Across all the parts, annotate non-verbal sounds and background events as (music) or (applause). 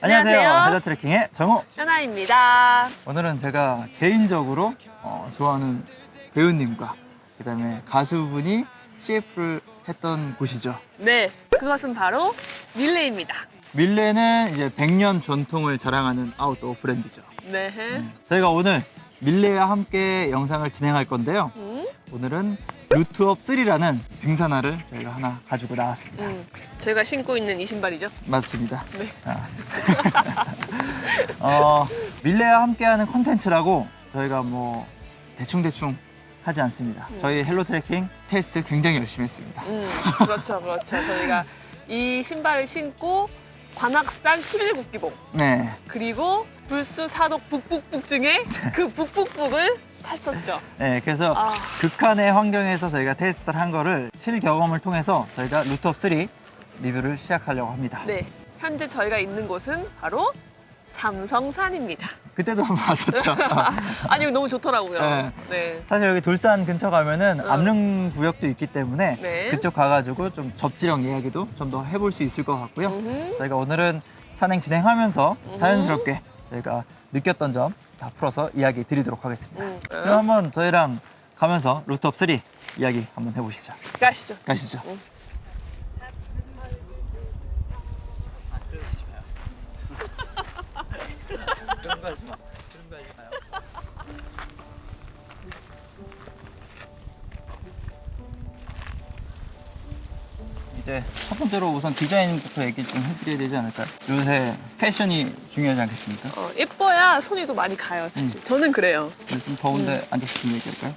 안녕하세요. 안녕하세요. 헬로 트레킹의 정우. 하나입니다. 오늘은 제가 개인적으로 어, 좋아하는 배우님과 그다음에 가수분이 CF를 했던 곳이죠. 네, 그것은 바로 밀레입니다. 밀레는 이제 100년 전통을 자랑하는 아웃도어 브랜드죠. 네. 음, 저희가 오늘 밀레와 함께 영상을 진행할 건데요. 음, 오늘은 루트업 3라는 등산화를 저희가 하나 가지고 나왔습니다. 음. 저희가 신고 있는 이 신발이죠. 맞습니다. 네. 아. (laughs) 어, 밀레와 함께하는 컨텐츠라고 저희가 뭐 대충대충 하지 않습니다. 음. 저희 헬로 트레킹 테스트 굉장히 열심히 했습니다. 음, 그렇죠, 그렇죠. 저희가 이 신발을 신고 관악산 11국기봉 네. 그리고 불수 사독 북북북 중에 그 북북북을 탔었죠. 네, 그래서 아, 극한의 환경에서 저희가 테스트를 한 거를 실경험을 통해서 저희가 루트업 3 리뷰를 시작하려고 합니다. 네. 현재 저희가 있는 곳은 바로 삼성산입니다. 그때도 한번 왔었죠. (laughs) 아니 너무 좋더라고요. 네. 네. 사실 여기 돌산 근처 가면은 어. 암릉 구역도 있기 때문에 네. 그쪽 가가지고 좀 접지력 이야기도 좀 더 해볼 수 있을 것 같고요. 음흠. 저희가 오늘은 산행 진행하면서 음. 자연스럽게 저희가 느꼈던 점 다 풀어서 이야기 드리도록 하겠습니다. 음. 그럼 한번 저희랑 가면서 루트업 3 이야기 한번 해보시죠. 가시죠. 가시죠. 음. (laughs) 이제 첫 번째로 우선 디자인부터 얘기 좀 해드려야 되지 않을까요? 요새 패션이 중요하지 않겠습니까? 어, 예뻐야 손이 도 많이 가요. 사실. 저는 그래요. 좀 더운데 음. 앉아서 좀 얘기할까요?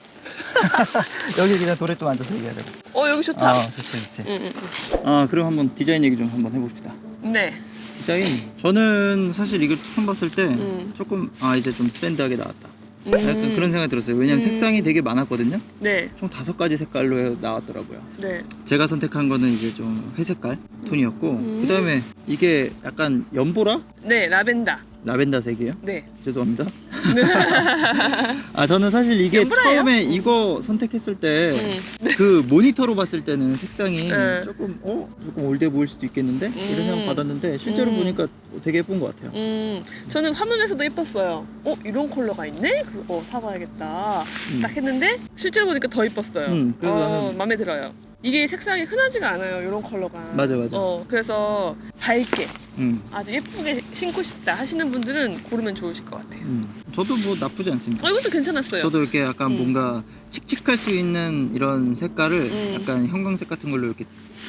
(laughs) 여기 그냥 돌에 좀 앉아서 얘기해야 되고. 어 여기 좋다. 아, 좋지, 좋지. 음, 음, 아, 그럼 한번 디자인 얘기 좀 한번 해봅시다. 음. 네. 디자인 저는 사실 이걸 처음 봤을 때 음. 조금 아 이제 좀 트렌드하게 나왔다 음. 약간 그런 생각이 들었어요 왜냐면 음. 색상이 되게 많았거든요 네. 총 다섯 가지 색깔로 나왔더라고요 네. 제가 선택한 거는 이제 좀 회색깔 톤이었고 음. 그다음에 이게 약간 연보라 네. 라벤더. 라벤더색이에요 네. 죄송합니다 (laughs) 아 저는 사실 이게 연보라예요? 처음에 음. 이거 선택했을 때 음. 그 모니터로 봤을 때는 색상이 네. 조금 어 조금 올드해 보일 수도 있겠는데 이런 음. 생각 받았는데 실제로 음. 보니까 되게 예쁜 것 같아요. 음. 저는 화면에서도 예뻤어요. 어 이런 컬러가 있네. 그, 어 사봐야겠다. 음. 딱 했는데 실제로 보니까 더 예뻤어요. 음, 그래서 어, 나는- 마음에 들어요. 이게 색상이 흔하지가 않아요. 이런 컬러가. 맞아, 맞아. 어 그래서 밝게 음. 아주 예쁘게 신고 싶다 하시는 분들은 고르면 좋으실 것 같아요. 음. 저도 뭐 나쁘지 않습니다. 어 이것도 괜찮았어요. 저도 이렇게 약간 음. 뭔가 칙칙할 수 있는 이런 색깔을 음. 약간 형광색 같은 걸로 이렇게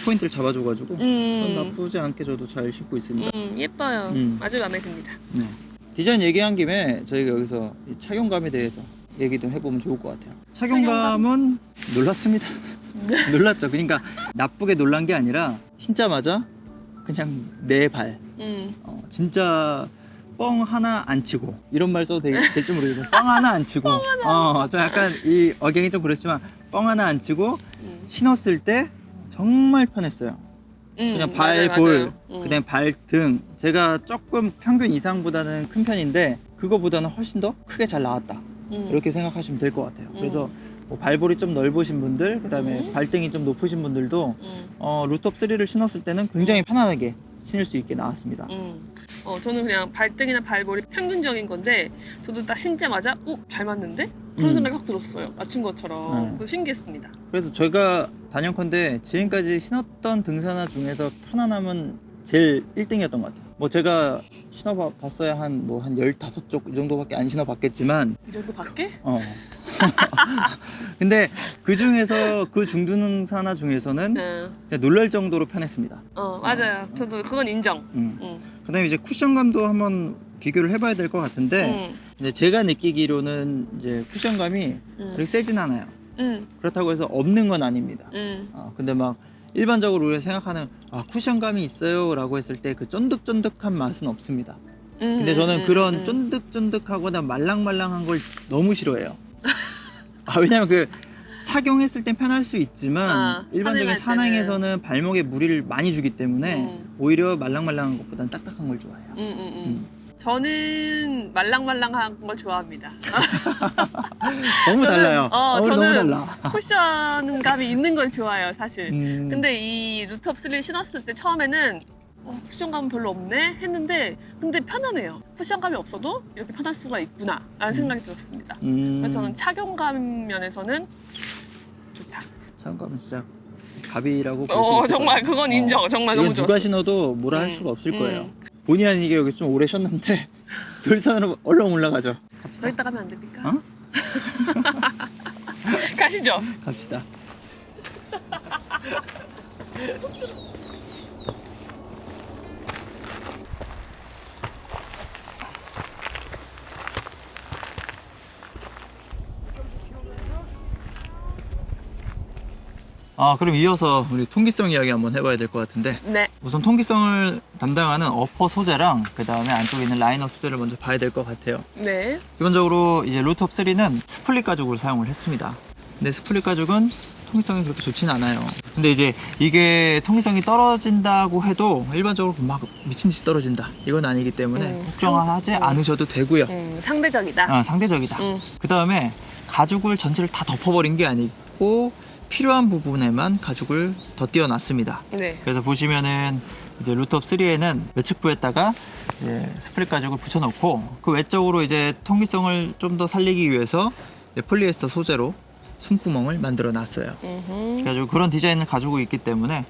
포인트를 잡아줘가지고 전 음. 나쁘지 않게 저도 잘 신고 있습니다. 음, 예뻐요. 음. 아주 마음에 듭니다. 네. 디자인 얘기한 김에 저희가 여기서 이 착용감에 대해서 얘기 좀 해보면 좋을 것 같아요. 착용감은 놀랐습니다. (laughs) 놀랐죠. 그러니까 나쁘게 놀란 게 아니라 신자마자 그냥 내 발, 음. 어, 진짜 뻥 하나 안 치고 이런 말 써도 되- 될지 모르겠어요. 뻥 하나 안 치고, (laughs) 어, 좀 약간 이 억양이 좀 그렇지만 뻥 하나 안 치고 음. 신었을 때 정말 편했어요. 음, 그냥 맞아요, 발, 볼, 맞아요. 음. 그다음 발등 제가 조금 평균 이상보다는 큰 편인데 그거보다는 훨씬 더 크게 잘 나왔다. 음. 이렇게 생각하시면 될 것 같아요. 음. 그래서 뭐 발볼이 좀 넓으신 분들, 그다음에 음. 발등이 좀 높으신 분들도 음. 어, 루트업 3를 신었을 때는 굉장히 편안하게 신을 수 있게 나왔습니다. 음. 어, 저는 그냥 발등이나 발볼이 평균적인 건데 저도 딱 신자마자 어? 잘 맞는데? 그런 음. 생각이 확 들었어요. 맞춘 것처럼. 네. 그래서 신기했습니다. 그래서 저희가 단연컨대 지금까지 신었던 등산화 중에서 편안함은 제일 1등이었던 것 같아요. 뭐 제가 신어봤어야 한 뭐한 15쪽 이 정도밖에 안 신어봤겠지만 이 정도 밖에? 어. (laughs) 근데 그 중에서 그 중등산화 중에서는 네. 진짜 놀랄 정도로 편했습니다. 어, 맞아요. 저도 그건 인정. 음. 음. 그다음에 이제 쿠션감도 한번 비교를 해봐야 될 것 같은데 음. 이제 제가 느끼기로는 이제 쿠션감이 음. 그렇게 세진 않아요. 음. 그렇다고 해서 없는 건 아닙니다. 음. 어, 근데 막 일반적으로 우리가 생각하는 아, 쿠션감이 있어요라고 했을 때 그 쫀득쫀득한 맛은 없습니다. 음. 근데 저는 음. 그런 음. 쫀득쫀득하거나 말랑말랑한 걸 너무 싫어해요. 아, 왜냐면 그 착용했을 땐 편할 수 있지만 아, 일반적인 산행할 산행에서는 발목에 무리를 많이 주기 때문에 음. 오히려 말랑말랑한 것보다는 딱딱한 걸 좋아해요. 음, 음, 음. 음. 저는 말랑말랑한 걸 좋아합니다. (laughs) 너무 저는- 달라요. 어, 오늘 너무 저는 달라. 쿠션감이 있는 걸 좋아해요, 사실. 음, 근데 이 루트업 3를 신었을 때 처음에는 어, 쿠션감은 별로 없네 했는데 근데 편안해요. 쿠션감이 없어도 이렇게 편할 수가 있구나 라는 생각이 들었습니다. 음. 그래서 저는 착용감 면에서는 좋다. 차용감은 진짜 갑이라고 볼수 어 있을 정말. 그건 인정. 어. 정말 이건 너무 좋았어. 누가 신어도 뭐라 할 음, 수가 없을 음. 거예요. 본의 아니게 여기 좀 오래 쉬었는데 (laughs) 돌산으로 얼렁 올라가죠. 더 있다 가면 안 됩니까? 어? (laughs) 가시죠. 갑시다. (laughs) 아 그럼 이어서 우리 통기성 이야기 한번 해봐야 될 것 같은데 네. 우선 통기성을 담당하는 어퍼 소재랑 그 다음에 안쪽에 있는 라이너 소재를 먼저 봐야 될 것 같아요. 네. 기본적으로 이제 루트업 3는 스플릿 가죽을 사용을 했습니다. 근데 스플릿 가죽은 통기성이 그렇게 좋진 않아요. 근데 이제 이게 통기성이 떨어진다고 해도 일반적으로 막 미친 듯이 떨어진다. 이건 아니기 때문에 음, 걱정하지 음. 않으셔도 되고요. 음, 상대적이다. 아, 상대적이다. 음. 그 다음에 가죽을 전체를 다 덮어버린 게 아니고 필요한 부분에만 가죽을 더 띄워 놨습니다. 네. 그래서 보시면은 이제 루트업 3에는 외측부에다가 이제 스프릿 가죽을 붙여놓고 그 외적으로 이제 통기성을 좀 더 살리기 위해서 이제 폴리에스터 소재로 숨구멍을 만들어 놨어요. 그래가지고 그런 디자인을 가지고 있기 때문에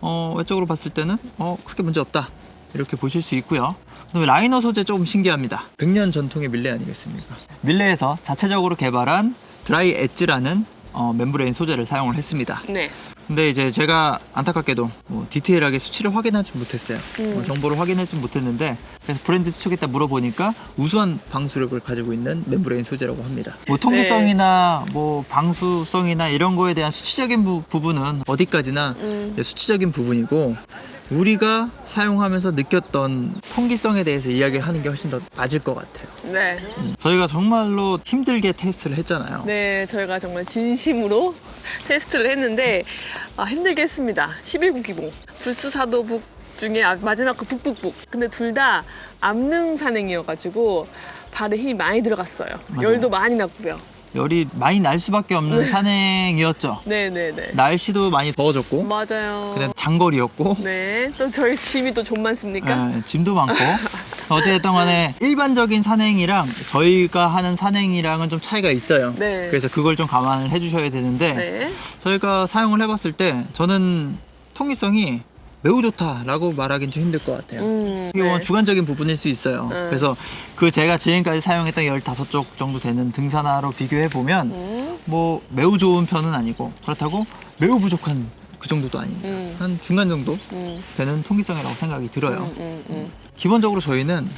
어, 외적으로 봤을 때는 어, 크게 문제 없다 이렇게 보실 수 있고요. 그다음에 라이너 소재 조금 신기합니다. 100년 전통의 밀레 아니겠습니까? 밀레에서 자체적으로 개발한 드라이 엣지라는 어, 멤브레인 소재를 사용을 했습니다. 네. 근데 이제 제가 안타깝게도 뭐 디테일하게 수치를 확인하지 못했어요. 음. 뭐 정보를 확인하지 못했는데 그래서 브랜드 측에 다 물어보니까 우수한 방수력을 가지고 있는 멤브레인 소재라고 합니다. 뭐 통기성이나 네. 뭐 방수성이나 이런 거에 대한 수치적인 부, 부분은 어디까지나 음. 수치적인 부분이고 우리가 사용하면서 느꼈던 통기성에 대해서 이야기하는 게 훨씬 더 맞을 것 같아요. 네. 음. 저희가 정말로 힘들게 테스트를 했잖아요. 네, 저희가 정말 진심으로 (laughs) 테스트를 했는데 아, 힘들게 했습니다. 11구 기봉. 불수사도북 중에 아- 마지막 그 북북북. 근데 둘 다 암능 산행이어가지고 발에 힘이 많이 들어갔어요. 맞아요. 열도 많이 났고요. 열이 많이 날 수밖에 없는 산행이었죠. 네, 네, 네. 날씨도 많이 더워졌고 맞아요. 그다음 장거리였고 네, 또 저희 짐이 또 좀 많습니까? 예, 짐도 많고 어쨌든 간에 일반적인 산행이랑 저희가 하는 산행이랑은 좀 차이가 있어요. 네. 그래서 그걸 좀 감안을 해주셔야 되는데 네. 저희가 사용을 해봤을 때 저는 통기성이 매우 좋다라고 말하기는 좀 힘들 것 같아요. 음, 어떻게 보면 네. 주관적인 부분일 수 있어요. 음. 그래서 그 제가 지금까지 사용했던 15쪽 정도 되는 등산화로 비교해 보면 음, 뭐 매우 좋은 편은 아니고 그렇다고 매우 부족한 그 정도도 아닙니다. 음. 한 중간 정도 음, 되는 통기성이라고 생각이 들어요. 음, 음, 음. 기본적으로 저희는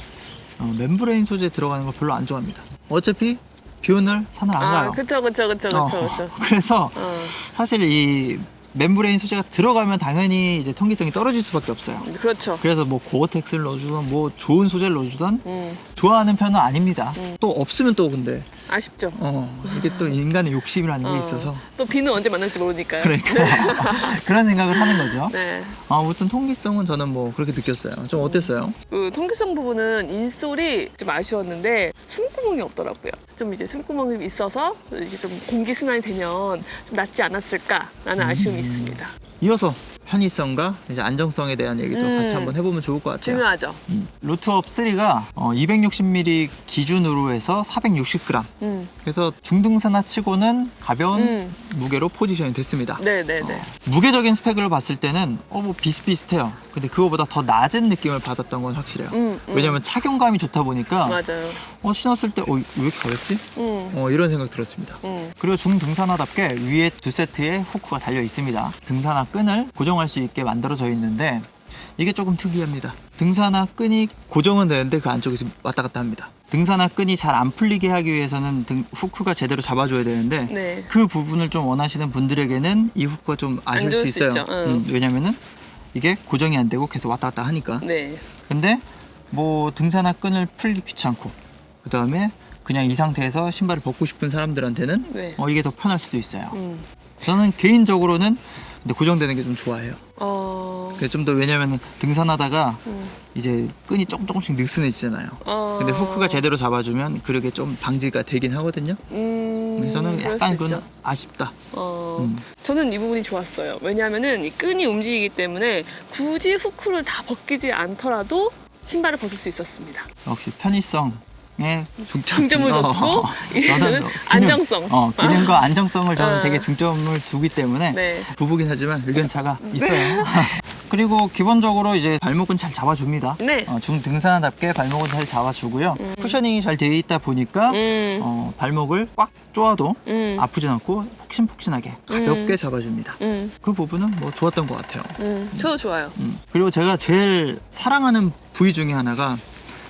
어, 멤브레인 소재 들어가는 거 별로 안 좋아합니다. 어차피 비 오는 날 산을 안 아, 가요. 그쵸, 그쵸, 그쵸, 어, 그쵸, 그쵸. (laughs) 그래서 어, 사실 이 멤브레인 소재가 들어가면 당연히 이제 통기성이 떨어질 수밖에 없어요. 그렇죠. 그래서 뭐 고어텍스를 넣어주던 뭐 좋은 소재를 넣어주던 음, 좋아하는 편은 아닙니다. 음. 또 없으면 또 근데 아쉽죠. 어 이게 또 인간의 욕심이라는 게 어, 있어서 또 비는 언제 만날지 모르니까요. 그러니까 (laughs) 그런 생각을 하는 거죠. 네. 아, 아무튼 통기성은 저는 뭐 그렇게 느꼈어요. 좀 어땠어요? 그 통기성 부분은 인솔이 좀 아쉬웠는데 숨구멍이 없더라고요. 좀 이제 숨구멍이 있어서 이게 좀 공기 순환이 되면 좀 낫지 않았을까라는 아쉬움이 음. 있습니다. 이어서 편의성과 이제 안정성에 대한 얘기도 음. 같이 한번 해보면 좋을 것 같아요. 중요하죠. 음. 루트업 3가 260mm 기준으로 해서 460g. 음, 그래서 중등산화 치고는 가벼운 음, 무게로 포지션이 됐습니다. 네, 네, 네. 어, 무게적인 스펙을 봤을 때는 어, 뭐 비슷비슷해요. 근데 그거보다 더 낮은 느낌을 받았던 건 확실해요. 음, 음. 왜냐면 착용감이 좋다 보니까 맞아요. 어, 신었을 때 어, 왜 이렇게 가볍지? 음, 어, 이런 생각 들었습니다. 음, 그리고 중등산화답게 위에 두 세트의 후크가 달려 있습니다. 등산화 끈을 고정 할 수 있게 만들어져 있는데 이게 조금 특이합니다. 등산화 끈이 고정은 되는데 그 안쪽에서 왔다 갔다 합니다. 등산화 끈이 잘 안 풀리게 하기 위해서는 등, 후크가 제대로 잡아줘야 되는데 네. 그 부분을 좀 원하시는 분들에게는 이 후크가 좀안 아쉬울 수 수 있어요. 응. 음, 왜냐면은 이게 고정이 안 되고 계속 왔다 갔다 하니까. 네. 근데 뭐 등산화 끈을 풀기 귀찮고 그 다음에 그냥 이 상태에서 신발을 벗고 싶은 사람들한테는 네. 어, 이게 더 편할 수도 있어요. 음. 저는 개인적으로는 근데 고정되는 게 좀 좋아해요. 어. 좀 더 왜냐면 등산하다가 음. 이제 끈이 조금 조금씩 느슨해지잖아요. 어. 근데 후크가 제대로 잡아주면 그렇게 좀 방지가 되긴 하거든요. 음. 음, 저는 약간 그건 있죠. 아쉽다. 어, 음. 저는 이 부분이 좋았어요. 왜냐하면은 이 끈이 움직이기 때문에 굳이 후크를 다 벗기지 않더라도 신발을 벗을 수 있었습니다. 역시 편의성 에 중점. 중점을 어, 어. 이제는 안정성. 어, 기능과 안정성을 저는 어. 되게 중점을 두기 때문에 네. 부부긴 하지만 의견 차가 있어요. (laughs) 그리고 기본적으로 이제 발목은 잘 잡아줍니다. 네. 어, 중등산답게 발목은 잘 잡아주고요. 음. 쿠셔닝이 잘 되어 있다 보니까 음. 어, 발목을 꽉 조아도 음. 아프진 않고 폭신폭신하게 가볍게 음. 잡아줍니다. 음. 그 부분은 뭐 좋았던 것 같아요. 음. 저도 좋아요. 음. 그리고 제가 제일 사랑하는 부위 중에 하나가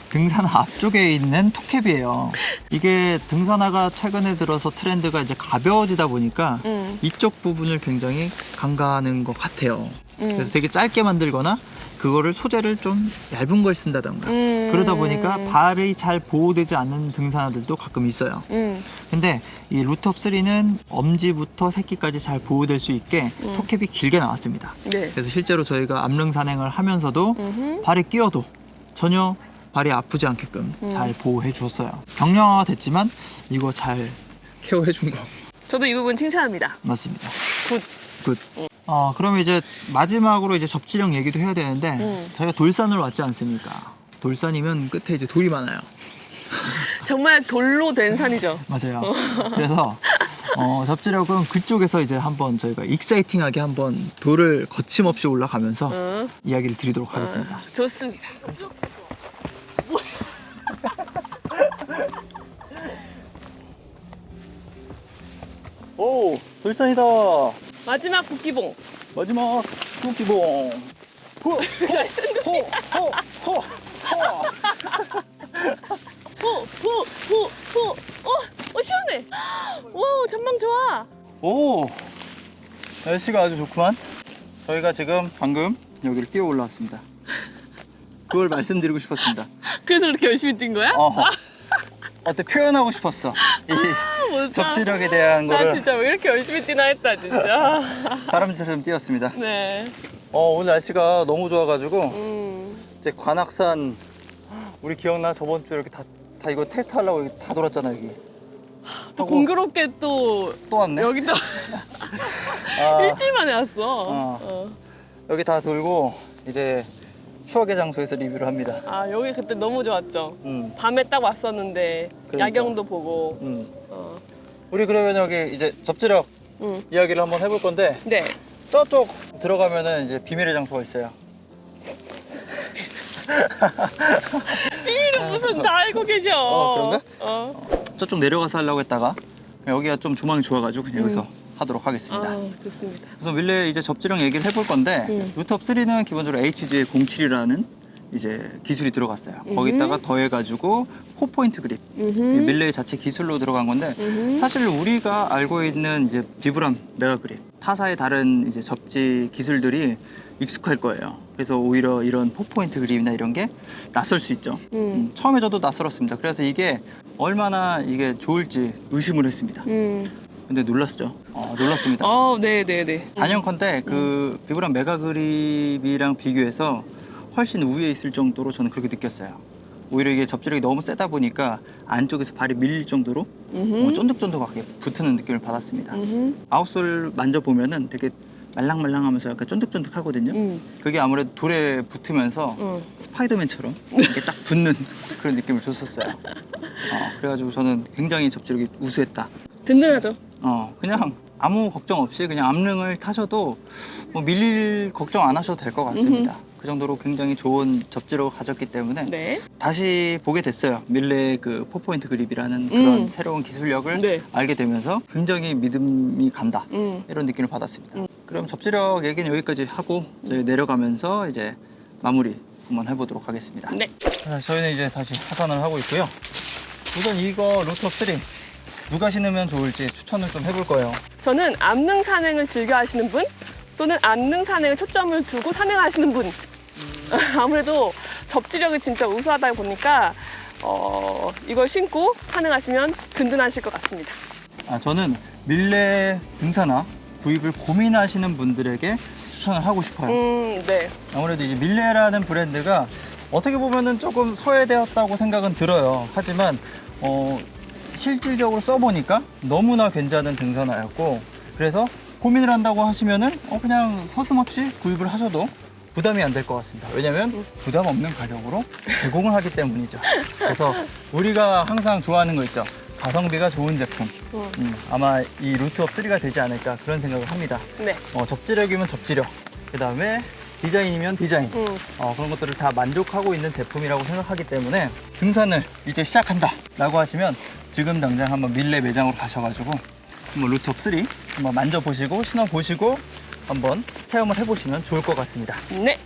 등산화 앞쪽에 있는 톱캡이에요. 이게 등산화가 최근에 들어서 트렌드가 이제 가벼워지다 보니까 음. 이쪽 부분을 굉장히 강가하는 것 같아요. 음. 그래서 되게 짧게 만들거나 그거를 소재를 좀 얇은 걸 쓴다던가 음. 그러다 보니까 발이 잘 보호되지 않는 등산화들도 가끔 있어요. 음. 근데 이 루트업 3는 엄지부터 새끼까지 잘 보호될 수 있게 음. 톱캡이 길게 나왔습니다. 네. 그래서 실제로 저희가 암릉 산행을 하면서도 음흠. 발에 끼어도 전혀 발이 아프지 않게끔 음. 잘 보호해 줬어요. 경량화가 됐지만 이거 잘 케어해 준 거 저도 이 부분 칭찬합니다. 맞습니다. 굿. 굿. 어, 그러면 이제 마지막으로 이제 접지력 얘기도 해야 되는데 음. 저희가 돌산을 왔지 않습니까? 돌산이면 끝에 이제 돌이 많아요. (laughs) 정말 돌로 된 산이죠. (laughs) 맞아요. 그래서 어, 접지력은 그쪽에서 이제 한번 저희가 익사이팅하게 한번 돌을 거침없이 올라가면서 어. 이야기를 드리도록 하겠습니다. 어, 좋습니다. 오, 돌산이다. 마지막 국기봉. 마지막 토끼봉. 호, 호, 호, 호, 호. 호, 호, 호, 호. 어, 어 시원해. 와, 전망 좋아. 오, 날씨가 아주 좋구만. 저희가 지금 방금 여기를 뛰어 올라왔습니다. 그걸 (laughs) 말씀드리고 싶었습니다. 그래서 그렇게 열심히 뛴 거야? 어, 어때 표현하고 싶었어. 이 아, 뭐, 접지력에 대한 나 거를 진짜 왜 이렇게 열심히 뛰나 했다 진짜. (laughs) 다람쥐처럼 뛰었습니다. 네. 어, 오늘 날씨가 너무 좋아가지고 음. 이제 관악산 우리 기억나 저번 주에 이렇게 다, 다 이거 테스트 하려고 여기 다 돌았잖아 여기. 또 하고 공교롭게 또 또 왔네. 여기도 (laughs) 아, (laughs) 일주일 만에 왔어. 어. 어. 여기 다 돌고 이제 추억의 장소에서 리뷰를 합니다. 아 여기 그때 너무 좋았죠. 음, 밤에 딱 왔었는데 그러니까. 야경도 보고. 음. 어. 우리 그러면 여기 이제 접지력 응. 이야기를 한번 해볼 건데 네. 저쪽 들어가면은 이제 비밀의 장소가 있어요. 비밀은 무슨 다 알고 계셔. 어, 그런가? 어. 저쪽 내려가서 하려고 했다가 여기가 좀 조망이 좋아가지고 그냥 여기서 하도록 하겠습니다. 아 좋습니다. 그래서 밀레 이제 접지력 얘기를 해볼 건데 음. 루트업 3는 기본적으로 HG의 07이라는 이제 기술이 들어갔어요. 음. 거기다가 더해가지고 4포인트 그립 음흠. 밀레 자체 기술로 들어간 건데 음흠. 사실 우리가 알고 있는 이제 비브람 메가 그립 타사의 다른 이제 접지 기술들이 익숙할 거예요. 그래서 오히려 이런 4포인트 그립이나 이런 게 낯설 수 있죠. 음. 음, 처음에 저도 낯설었습니다. 그래서 이게 얼마나 이게 좋을지 의심을 했습니다. 음. 근데 놀랐죠. 어, 놀랐습니다. 어, 네, 네, 네. 단연컨대 그 비브람 메가 그립이랑 비교해서 훨씬 우위에 있을 정도로 저는 그렇게 느꼈어요. 오히려 이게 접지력이 너무 세다 보니까 안쪽에서 발이 밀릴 정도로. 어, 쫀득쫀득하게 붙는 느낌을 받았습니다. 음흠. 아웃솔 만져보면은 되게 말랑말랑하면서 약간 쫀득쫀득하거든요. 음. 그게 아무래도 돌에 붙으면서 음. 스파이더맨처럼 이렇게 딱 붙는 그런 느낌을 줬었어요. 어, 그래가지고 저는 굉장히 접지력이 우수했다. 든든하죠. 어, 그냥 아무 걱정 없이 그냥 암릉을 타셔도 뭐 밀릴 걱정 안 하셔도 될 것 같습니다. 그 정도로 굉장히 좋은 접지력을 가졌기 때문에 네. 다시 보게 됐어요. 밀레 그 포포인트 그립이라는 그런 음. 새로운 기술력을 네. 알게 되면서 굉장히 믿음이 간다. 음. 이런 느낌을 받았습니다. 음. 그럼 접지력 얘기는 여기까지 하고 저희 내려가면서 이제 마무리 한번 해보도록 하겠습니다. 네. 자, 저희는 이제 다시 하산을 하고 있고요. 우선 이거 로트업 3 누가 신으면 좋을지 추천을 좀 해볼 거예요. 저는 암릉 산행을 즐겨 하시는 분 또는 암릉 산행을 초점을 두고 산행하시는 분 (laughs) 아무래도 접지력이 진짜 우수하다 보니까 어, 이걸 신고 산행하시면 든든하실 것 같습니다. 아, 저는 밀레 등산화 구입을 고민하시는 분들에게 추천을 하고 싶어요. 음, 네. 아무래도 이제 밀레라는 브랜드가 어떻게 보면은 조금 소외되었다고 생각은 들어요. 하지만 어, 실질적으로 써보니까 너무나 괜찮은 등산화였고 그래서 고민을 한다고 하시면은 어 그냥 서슴없이 구입을 하셔도 부담이 안 될 것 같습니다. 왜냐면 부담 없는 가격으로 제공을 하기 때문이죠. 그래서 우리가 항상 좋아하는 거 있죠. 가성비가 좋은 제품. 어, 음, 아마 이 루트업 3가 되지 않을까 그런 생각을 합니다. 네. 어, 접지력이면 접지력, 그 다음에 디자인이면 디자인, 음. 어, 그런 것들을 다 만족하고 있는 제품이라고 생각하기 때문에 등산을 이제 시작한다 라고 하시면 지금 당장 한번 밀레 매장으로 가셔가지고 한번 루트업 3 한번 만져보시고 신어보시고 한번 체험을 해보시면 좋을 것 같습니다. 네.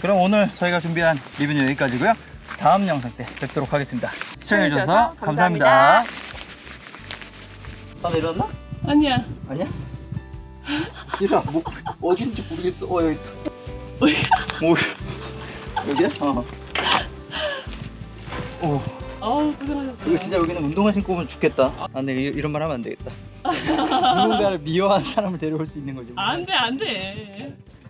그럼 오늘 저희가 준비한 리뷰는 여기까지고요. 다음 영상 때 뵙도록 하겠습니다. 시청해주셔서 감사합니다. 감사합니다. 다 내렸나? 아니야. 아니야? 찌라 뭐 어딘지 모르겠어. 어 여기 있다. 뭐 여기야? 어. 오 어우, 고생하셨어요. 이거 진짜 여기는 운동화 신고 오면 죽겠다. 아 근데 이- 이런 말 하면 안 되겠다. (laughs) 누군가를 미워하는 사람을 데려올 수 있는 거지. 안 돼, 안 돼.